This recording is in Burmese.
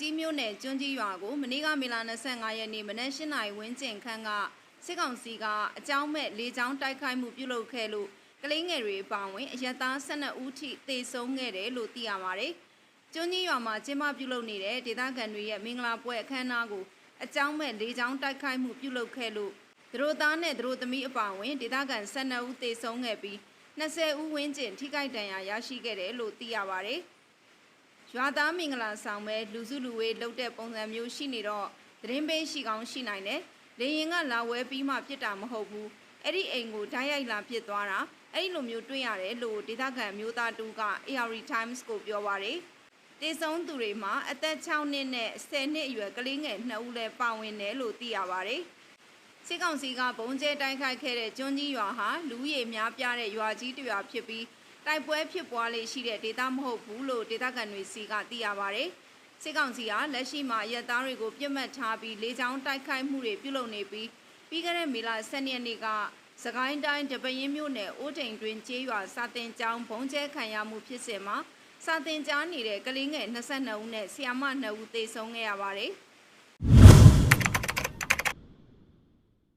ကြီးမြို့နယ်ကျွန်းကြီးရွာကိုမနေ့ကမေလ25ရက်နေ့မနက်၈နာရီဝန်းကျင်ခန့်ကစစ်ကောင်စီကအကြောင်းမဲ့လေကြောင်းတိုက်ခိုက်မှုပြုလုပ်ခဲ့လို့ကလေးငယ်တွေအပါအဝင်အရက်သား12ဦးထိသေဆုံးခဲ့တယ်လို့သိရပါတယ်။ကျွန်းကြီးရွာမှာကျင်းပပြုလုပ်နေတဲ့ဒေသခံတွေရဲ့မင်္ဂလာပွဲအခမ်းအနားကိုအကြောင်းမဲ့လေကြောင်းတိုက်ခိုက်မှုပြုလုပ်ခဲ့လို့သူတို့သားနဲ့သူတို့သမီးအပါအဝင်ဒေသခံ12ဦးသေဆုံးခဲ့ပြီး20ဦးဝန်းကျင်ထိခိုက်ဒဏ်ရာရရှိခဲ့တယ်လို့သိရပါတယ်။ ရွာသားမင်္ဂလာဆောင်ပဲလူစုလူဝေးလုပ်တဲ့ပုံစံမျိုးရှိနေတော့သတင်းပေးရှိကောင်းရှိနိုင်တယ်။လေရင်ကလာဝဲပြီးမှပြစ်တာမဟုတ်ဘူး။အဲ့ဒီအိမ်ကိုဓာတ်ရိုက်လာပြစ်သွားတာအဲ့ဒီလိုမျိုးတွေ့ရတယ်လို့ဒေသခံမျိုးသားတူက AR Times ကိုပြောပါရယ်။တေဆုံးသူတွေမှာအသက်6နှစ်နဲ့10နှစ်အရွယ်ကလေးငယ်2ဦးလည်းပါဝင်တယ်လို့သိရပါရယ်။စစ်ကောင်စီကဘုံကျဲတိုက်ခိုက်ခဲ့တဲ့ကျွန်းကြီးရွာဟာလူဦးရေများပြားတဲ့ရွာကြီးတစ်ရွာဖြစ်ပြီး တိုက်ပွဲဖြစ်ပွားလေးရှိတဲ့ဒေသမဟုတ်ဘူးလို့ဒေသခံတွေစီကသိရပါဗျ။စစ်ကောင်စီကလက်ရှိမှာရက်သားတွေကိုပြစ်မှတ်ထားပြီးလေကြောင်းတိုက်ခိုက်မှုတွေပြုလုပ်နေပြီးပြီးခဲ့တဲ့မေလ12ရက်နေ့ကစကိုင်းတိုင်းတပရင်မြို့နယ်အိုးတိန်တွင်ကျေးရွာစာတင်ကျောင်းဘုံကျဲခံရမှုဖြစ်စဉ်မှာစာတင်ကြားနေတဲ့ကလေးငယ်22ဦးနဲ့ဆီယာမ2ဦးသေဆုံးခဲ့ရပါတယ်။